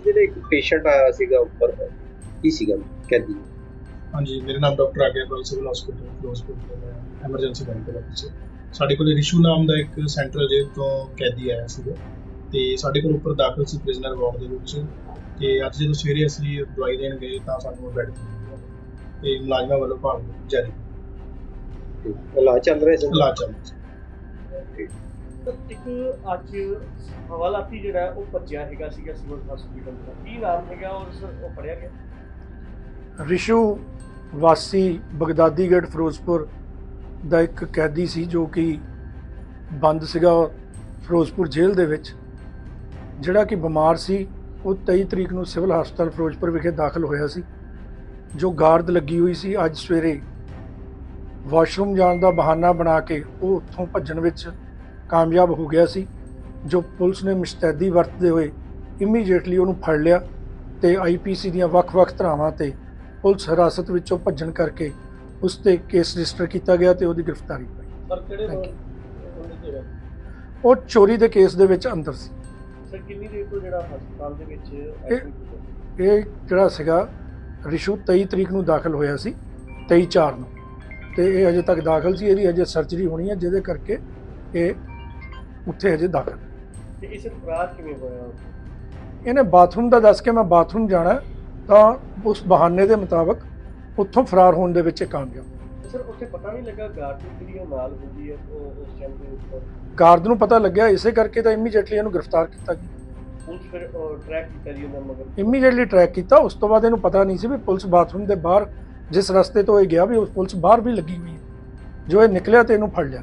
ਕਹਿੰਦੇ ਇੱਕ ਪੇਸ਼ੈਂਟ ਆਇਆ ਸੀਗਾ ਉੱਪਰ ਕੀ ਸੀਗਾ? ਕੈਦੀ। ਹਾਂਜੀ ਮੇਰਾ ਨਾਮ ਡਾਕਟਰ ਆਗਿਆ ਕੋਲ ਸਿਵਲ ਹਸਪੀਟਲ ਫਿਰੋਜ਼ਪੁਰ ਮੈਂ ਐਮਰਜੈਂਸੀ ਮੈਡੀਕਲ ਅਫਸਰ ਸਾਡੇ ਕੋਲ ਰਿਸ਼ੂ ਨਾਮ ਦਾ ਇੱਕ ਸੈਂਟਰਲ ਜੇਲ੍ਹ ਤੋਂ ਕੈਦੀ ਆਇਆ ਸੀਗਾ ਤੇ ਸਾਡੇ ਕੋਲ ਉੱਪਰ ਦਾਖਲ ਸੀ ਪ੍ਰਿਜ਼ਨਰ ਵਾਰਡ ਦੇ ਵਿੱਚ ਤੇ ਅੱਜ ਜਦੋਂ ਸਵੇਰੇ ਅਸੀਂ ਦਵਾਈ ਦੇਣ ਗਏ ਤਾਂ ਸਾਨੂੰ ਬੈੱਡ ਤੇ ਮੁਲਾਜ਼ਮਾਂ ਵੱਲੋਂ ਭਾਲ ਜਾਰੀ। ਇਲਾਜ ਚੱਲ ਰਿਹਾ ਸੀ? ਇਲਾਜ ਚੱਲ ਰਿਹਾ ਇੱਕ ਅੱਜ ਹਵਾਲਾਤੀ ਜਿਹੜਾ ਉਹ ਭੱਜਿਆ ਹੈਗਾ ਸੀਗਾ ਸਿਵਲ ਹਸਪੀਟਲ ਦਾ। ਕੀ ਨਾਮ ਹੈਗਾ ਔਰ ਉਹ ਫੜਿਆ ਗਿਆ? ਰਿਸ਼ੂ ਵਾਸੀ ਬਗਦਾਦੀਗੜ੍ਹ ਫਿਰੋਜ਼ਪੁਰ ਦਾ ਇੱਕ ਕੈਦੀ ਸੀ ਜੋ ਕਿ ਬੰਦ ਸੀਗਾ ਫਿਰੋਜ਼ਪੁਰ ਜੇਲ੍ਹ ਦੇ ਵਿੱਚ, ਜਿਹੜਾ ਕਿ ਬਿਮਾਰ ਸੀ। ਉਹ 23 ਤਰੀਕ ਨੂੰ ਸਿਵਲ ਹਸਪਤਾਲ ਫਿਰੋਜ਼ਪੁਰ ਵਿਖੇ ਦਾਖਲ ਹੋਇਆ ਸੀ, ਜੋ ਗਾਰਦ ਲੱਗੀ ਹੋਈ ਸੀ। ਅੱਜ ਸਵੇਰੇ ਵਾਸ਼ਰੂਮ ਜਾਣ ਦਾ ਬਹਾਨਾ ਬਣਾ ਕੇ ਉਹ ਉੱਥੋਂ ਭੱਜਣ ਵਿੱਚ ਕਾਮਯਾਬ ਹੋ ਗਿਆ ਸੀ ਜੋ ਪੁਲਿਸ ਨੇ ਮੁਸਤੈਦੀ ਵਰਤਦੇ ਹੋਏ ਇਮੀਡੀਏਟਲੀ ਉਹਨੂੰ ਫੜ ਲਿਆ ਤੇ ਆਈਪੀਸੀ ਦੀਆਂ ਵੱਖ-ਵੱਖ ਧਾਰਾਵਾਂ ਤੇ ਪੁਲਿਸ ਹਿਰਾਸਤ ਵਿੱਚੋਂ ਭੱਜਣ ਕਰਕੇ ਉਸ ਤੇ ਕੇਸ ਰਜਿਸਟਰ ਕੀਤਾ ਗਿਆ ਤੇ ਉਹਦੀ ਗ੍ਰਿਫਤਾਰੀ ਹੋਈ। ਪਰ ਕਿਹੜੇ ਉਹ ਚੋਰੀ ਦੇ ਕੇਸ ਦੇ ਵਿੱਚ ਅੰਦਰ ਸੀ। ਸਰ ਕਿੰਨੀ ਦੇਰ ਤੋਂ ਜਿਹੜਾ ਹਸਪਤਾਲ ਦੇ ਵਿੱਚ admit ਹੈ? ਇਹ ਜਿਹੜਾ ਸੀਗਾ ਰਿਸ਼ੂ 23 ਤਰੀਕ ਨੂੰ ਦਾਖਲ ਹੋਇਆ ਸੀ 23 4 ਨੂੰ। ਤੇ ਇਹ ਅਜੇ ਤੱਕ ਦਾਖਲ ਸੀ ਇਹਦੀ ਅਜੇ ਸਰਜਰੀ ਹੋਣੀ ਹੈ ਜਿਹਦੇ ਕਰਕੇ ਇਹ ਉੱਥੇ ਅਜੇ ਦਾਖਲ। ਤੇ ਇਸ ਫਰਾਰ ਕਿਵੇਂ ਹੋਇਆ? ਇਹਨੇ ਬਾਥਰੂਮ ਦਾ ਦੱਸ ਕੇ ਮੈਂ ਬਾਥਰੂਮ ਜਾਣਾ ਤਾਂ ਉਸ ਬਹਾਨੇ ਦੇ ਮੁਤਾਬਕ ਉੱਥੋਂ ਫਰਾਰ ਹੋਣ ਦੇ ਵਿੱਚ ਇਹ ਕਾਮਯਾਬ। ਸਰ ਉੱਥੇ ਪਤਾ ਨਹੀਂ ਲੱਗਾ ਗਾਰਡ ਜਿਹੜੀ ਉਹ ਨਾਲ ਹੁੰਦੀ ਹੈ ਉਹ ਉਸ ਟਾਈਮ ਦੇ ਉੱਪਰ। ਗਾਰਡ ਨੂੰ ਪਤਾ ਲੱਗਿਆ ਇਸੇ ਕਰਕੇ ਤਾਂ ਇਮੀਡੀਏਟਲੀ ਇਹਨੂੰ ਗ੍ਰਿਫਤਾਰ ਕੀਤਾ ਗਿਆ। ਪੁਲਿਸ ਫਿਰ ਟਰੈਕ ਕੀਤਾ ਜੀ ਉਹਨਾਂ ਮਗਰ? ਇਮੀਡੀਏਟਲੀ ਟਰੈਕ ਕੀਤਾ ਉਸ ਤੋਂ ਬਾਅਦ ਇਹਨੂੰ ਪਤਾ ਨਹੀਂ ਸੀ ਵੀ ਪੁਲਿਸ ਬਾਥਰੂਮ ਦੇ ਬਾਹਰ ਜਿਸ ਰਸਤੇ ਤੋਂ ਇਹ ਗਿਆ ਵੀ ਉਸ ਪੁਲਿਸ ਬਾਹਰ ਵੀ ਲੱਗੀ ਹੋਈ ਹੈ। ਜੋ ਇਹ ਨਿਕਲਿਆ ਤੇ ਇਹਨੂੰ ਫੜ ਲਿਆ